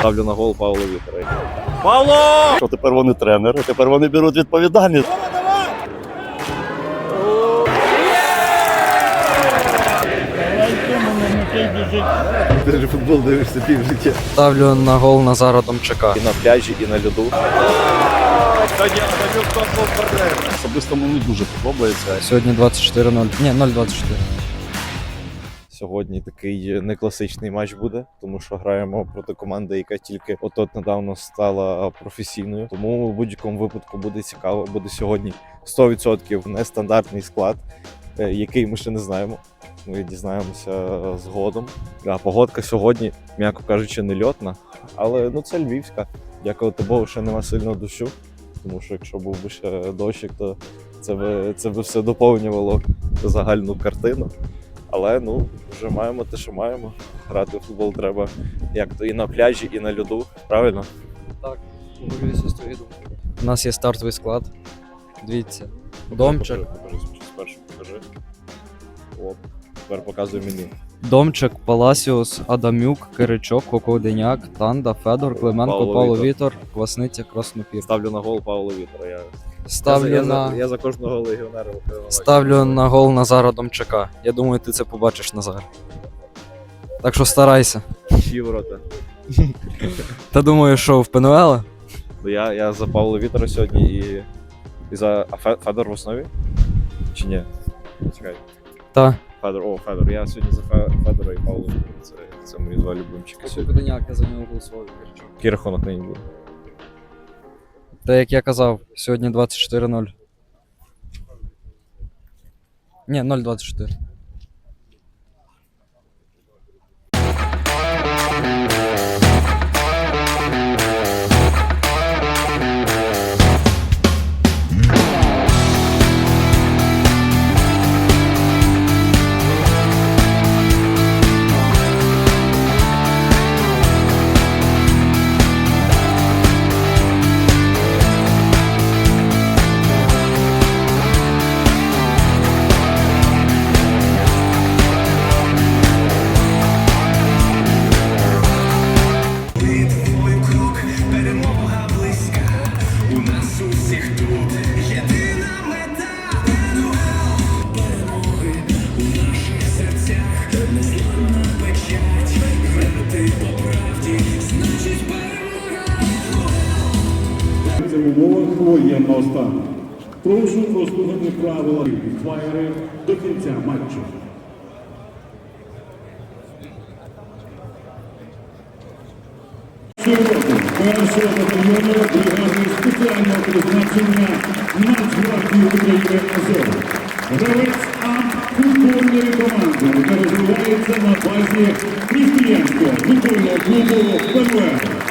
Ставлю на гол Павло Вітера. Павло! Що тепер вони тренери, тепер вони беруть відповідальність. Ти ж футбол дивишся пів життя. Ставлю на гол Назара Домчака. І на пляжі, і на льоду. Особисто мені дуже подобається. Сьогодні 24-0. Ні, 0-24. Сьогодні такий некласичний матч буде, тому що граємо проти команди, яка тільки от недавно стала професійною. Тому в будь-якому випадку буде цікаво. Буде сьогодні 100% нестандартний склад, е, який ми ще не знаємо. Ми дізнаємося згодом. А погодка сьогодні, м'яко кажучи, не льотна, але ну це львівська. Дякувати Богу, ще нема сильного дощу. Тому що якщо був би ще дощик, то це би, це би все доповнювало загальну картину. Але ну, вже маємо те, що маємо. Грати в футбол треба як то і на пляжі, і на льоду. Правильно? Погоджуюся з твоєю думкою. У нас є стартовий склад. Дивіться. Домчик, Покажи, покажи, спершу покажи. От. Тепер показуй мені. Домчик, Паласіус, Адамюк, Киричок, Кокоденяк, Танда, Федор, Клименко, Павло Павло Вітер. Вітер, Квасниця, Краснопір. Ставлю на гол Павла Вітера. Я, Ставлю я, я, на за, я за кожного легіонера витримав. ставлю на гол Назара Домчака. Я думаю, ти це побачиш Назар. Так що старайся. Чиї ворота. Та думаю, що в ПНЛ? Ну, я, я за Павла Вітера сьогодні і, і за. А Фе- Федор в основі? Чи ні? Чекай. Та. Федор, о, Федор. Я сьогодні за Фе- Федора і Павла Вітера. Це, це мої два любимчики сьогодні. Я за нього голосував. Який рахунок нині буде? Та як я казав, сьогодні 24-0. Ні, 0-24. Умовах воєнного стану. Прошу послухати правила фаєри до кінця матчу. Сьогодні першого батальйону бригади спеціального призначення Нацгвардії України Азов. Гравець АМ футбольної команди, яка розвивається на базі Християнського футбольного клубу ПНВ.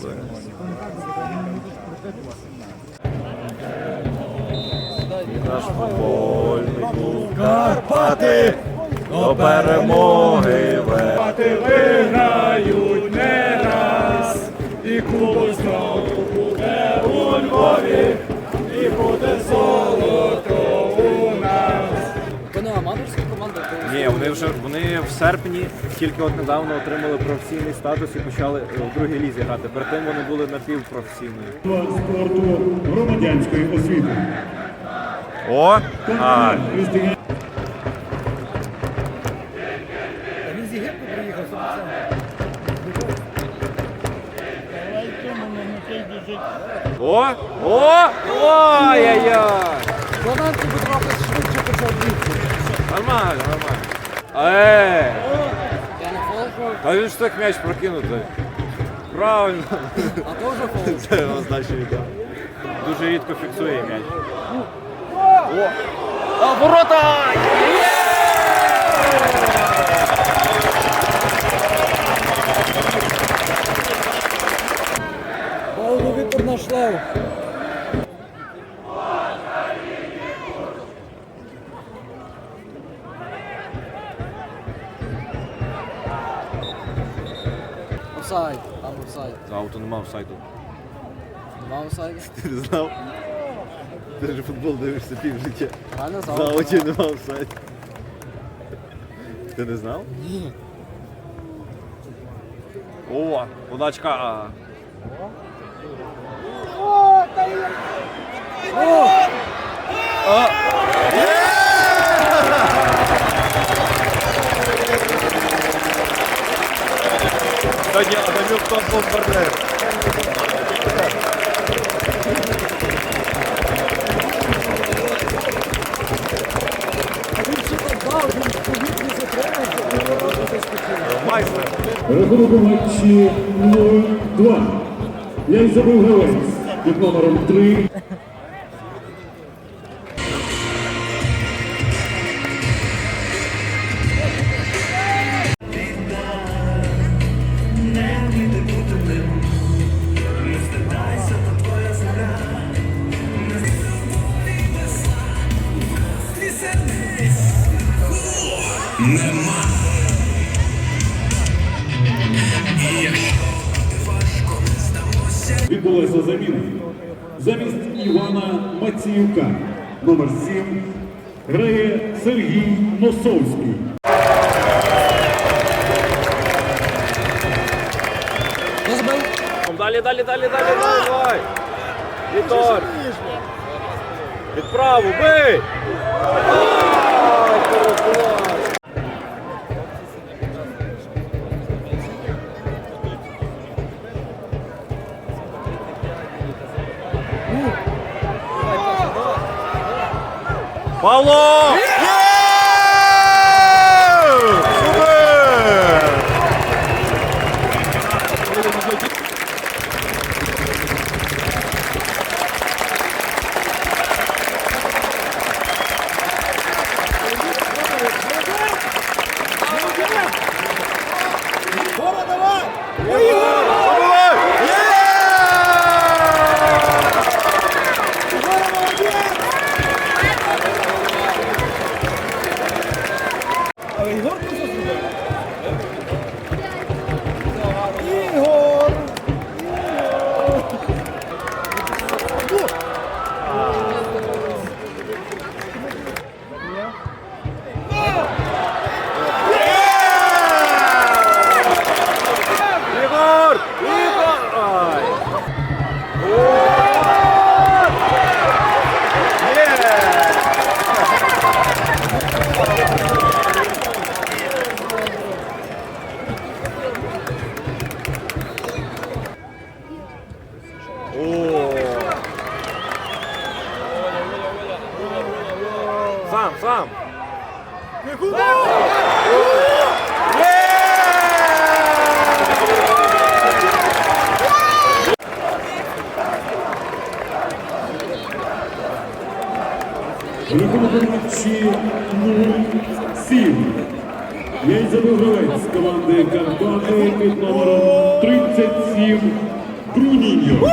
Звоняй, звоняй. Наш футбольний клуб Карпати до перемоги. Карпати виграють не раз, і клуб знову буде у Львові, і буде золото Ні, вони вже вони в серпні тільки от недавно отримали професійний статус і почали е, в другій лізі грати. Перед тим вони були напівпрофесійною. спорту громадянської освіти. О! А, О! О! Ой-ой-ой! Складанки трохи швидше почав бігти. Нормально, нормально. Ей! Я не фолку, А він ж так м'яч прокинути. Правильно. а то вже фолк. Це означає, так. Дуже рідко фіксує м'яч. О! А, ворота! Павло Офсайд, там офсайд. За ауто нема сайту. Два офсайди. Ти не знав? Ти ж футбол дивишся пів життя. Правильно За знав? очі нема офсайд. Ти не знав? Ні. О, удачка. Данюк топ бомбардир. Рахунок у матчі 0-2. Я забив гравець під номером 3. Відбулася заміна. Замість Івана Маціюка, номер 7, грає Сергій Носовський. Далі, далі, далі, далі, давай. Вітор. Відправу, бий! Павло! Матчі 0-7. Я гравець команди Карпати під номером 37 Бруніньо.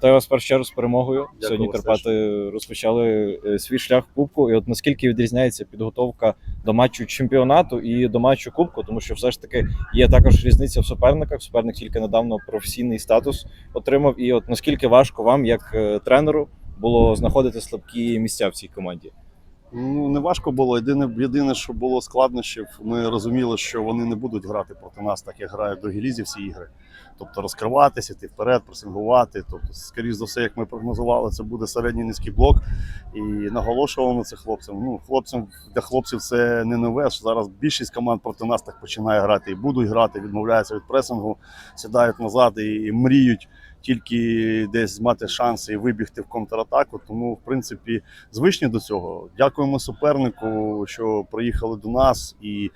Вітаю вас в першу чергу з перемогою. Сьогодні Карпати розпочали е, свій шлях в Кубку. І от наскільки відрізняється підготовка до матчу чемпіонату і до матчу Кубку, тому що все ж таки є також різниця в суперниках. Суперник тільки недавно професійний статус отримав. І от наскільки важко вам, як е, тренеру, було знаходити слабкі місця в цій команді? Ну, не важко було. Єдине, єдине, що було складнощів, ми розуміли, що вони не будуть грати проти нас, так як грають в другій лізі всі ігри. Тобто розкриватися, йти вперед, пресингувати. Тобто, скоріш за все, як ми прогнозували, це буде середній низький блок. І наголошували на це хлопцям. Ну, хлопцям для хлопців це не нове. що Зараз більшість команд проти нас так починає грати і будуть грати, відмовляються від пресингу, сідають назад і, і мріють тільки десь мати шанси і вибігти в контратаку. Тому, в принципі, звичні до цього. Дякуємо супернику, що приїхали до нас, і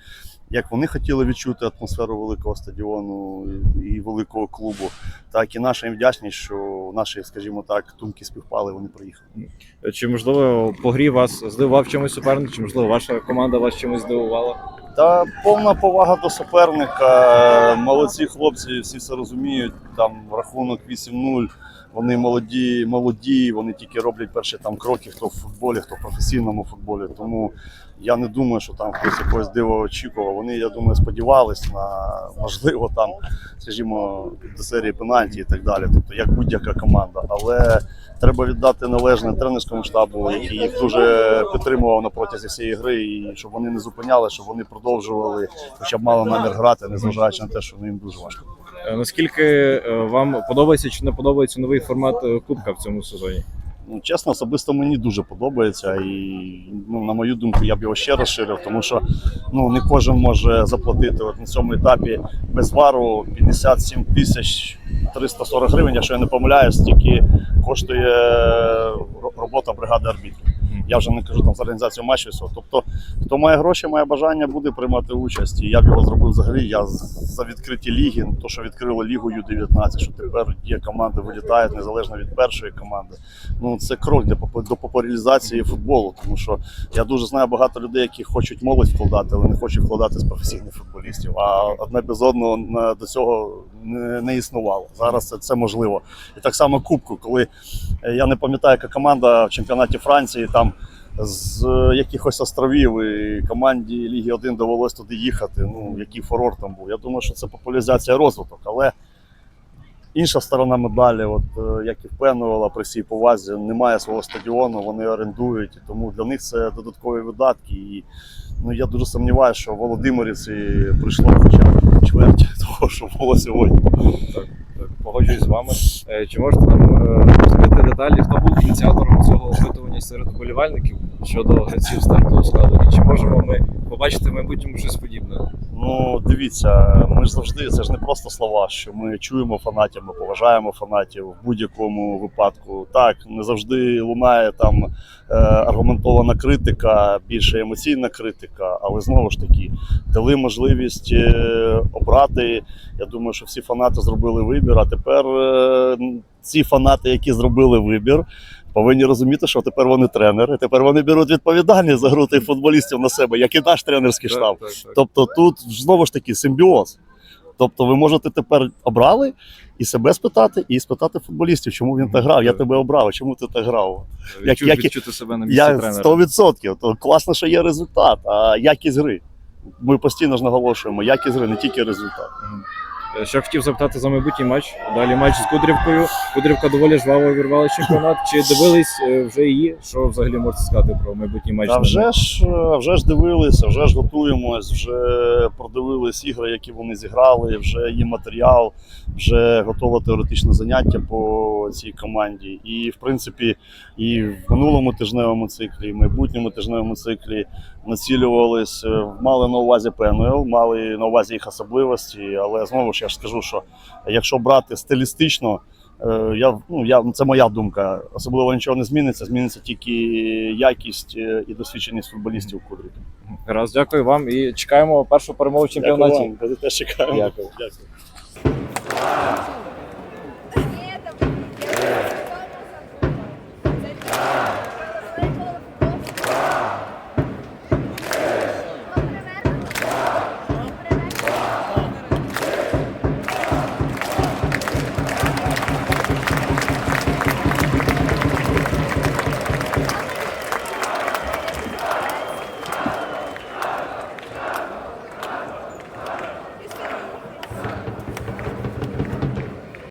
як вони хотіли відчути атмосферу великого стадіону і- великого клубу, так і наша їм вдячність, що наші, скажімо так, думки співпали. Вони приїхали. Чи можливо по грі вас здивував чимось суперник? Чи можливо ваша команда вас чимось здивувала? Та повна повага до суперника. Молодці хлопці, всі все розуміють. Там рахунок 8-0. Вони молоді, молоді, вони тільки роблять перші там кроки, хто в футболі, хто в професійному футболі. Тому я не думаю, що там хтось якогось дива очікував. Вони, я думаю, сподівались на можливо там, скажімо, до серії пенальті і так далі. Тобто, як будь-яка команда. Але треба віддати належне тренерському штабу, який їх дуже підтримував на протязі всієї гри, і щоб вони не зупиняли, щоб вони продовжували, хоча б мали намір грати, незважаючи на те, що ну, їм дуже важко. Е, Наскільки е, вам подобається чи не подобається новий формат е, кубка в цьому сезоні? Ну, чесно, особисто мені дуже подобається, і ну, на мою думку, я б його ще розширив, тому що ну не кожен може заплатити от на цьому етапі без вару 57 тисяч 340 гривень, якщо я не помиляюсь, тільки коштує робота бригади арбітрів. Я вже не кажу там за організацію матчів. всього. Тобто, хто має гроші, має бажання, буде приймати участь. І я б його зробив взагалі. Я за відкриті ліги, то що відкрили лігу Ю-19, що тепер є команди вилітають незалежно від першої команди. Ну це крок для до популяризації футболу, тому що я дуже знаю багато людей, які хочуть молодь вкладати, але не хочуть вкладати з професійних футболістів. А одне без одного до цього не, існувало. Зараз це, це можливо. І так само кубку, коли е, я не пам'ятаю, яка команда в чемпіонаті Франції там. З якихось островів і команді Ліги 1 довелось туди їхати. Ну який фурор там був. Я думаю, що це популяризація розвиток, але інша сторона медалі, от е, як і впевнювала при всій повазі, немає свого стадіону, вони орендують, тому для них це додаткові видатки. І ну я дуже сумніваюся, що Володимирівці прийшло хоча б чверть того, що було сьогодні. Так, погоджуюсь з вами. Е, Чи можете нам е, розкрити деталі, хто був ініціатором цього опитування серед вболівальників щодо гравців стартового складу? І чи можемо ми побачити в майбутньому щось подібне? Ну, дивіться, ми ж завжди це ж не просто слова, що ми чуємо фанатів, ми поважаємо фанатів в будь-якому випадку. Так, не завжди лунає там е, аргументована критика, більше емоційна критика, але знову ж таки дали можливість е, обрати. Я думаю, що всі фанати зробили вибір. А тепер е, ці фанати, які зробили вибір. Повинні розуміти, що тепер вони тренери, тепер вони беруть відповідальність за гру тих футболістів на себе, як і наш тренерський штаб. Тобто тут знову ж таки симбіоз. Тобто ви можете тепер обрали і себе спитати, і спитати футболістів, чому він так грав. Я тебе обрав, чому ти так грав? як- Відчу- як відчути себе на місці Я тренера. 100%. То класно, що є результат, а якість гри. Ми постійно ж наголошуємо, якість гри, не тільки результат. Е, Ще хотів запитати за майбутній матч. Далі матч з Кудрівкою. Кудрівка доволі жваво вірвала чемпіонат. Чи дивились е, вже її? Що взагалі можете сказати про майбутній матч? А вже ж, е, вже ж дивилися, вже ж готуємось, вже продивились ігри, які вони зіграли, вже є матеріал, вже готове теоретичне заняття по цій команді. І, в принципі, і в минулому тижневому циклі, і в майбутньому тижневому циклі націлювались, е, мали на увазі ПНЛ, мали на увазі їх особливості. Але знову ж я ж скажу, що якщо брати стилістично. Е, Я, ну, я, це моя думка. Особливо нічого не зміниться. Зміниться тільки якість е, і досвідченість футболістів Кудрик. Раз, дякую вам і чекаємо першу перемогу в чемпіонаті. Дякую вам. Теж чекаємо. Дякую. Дякую.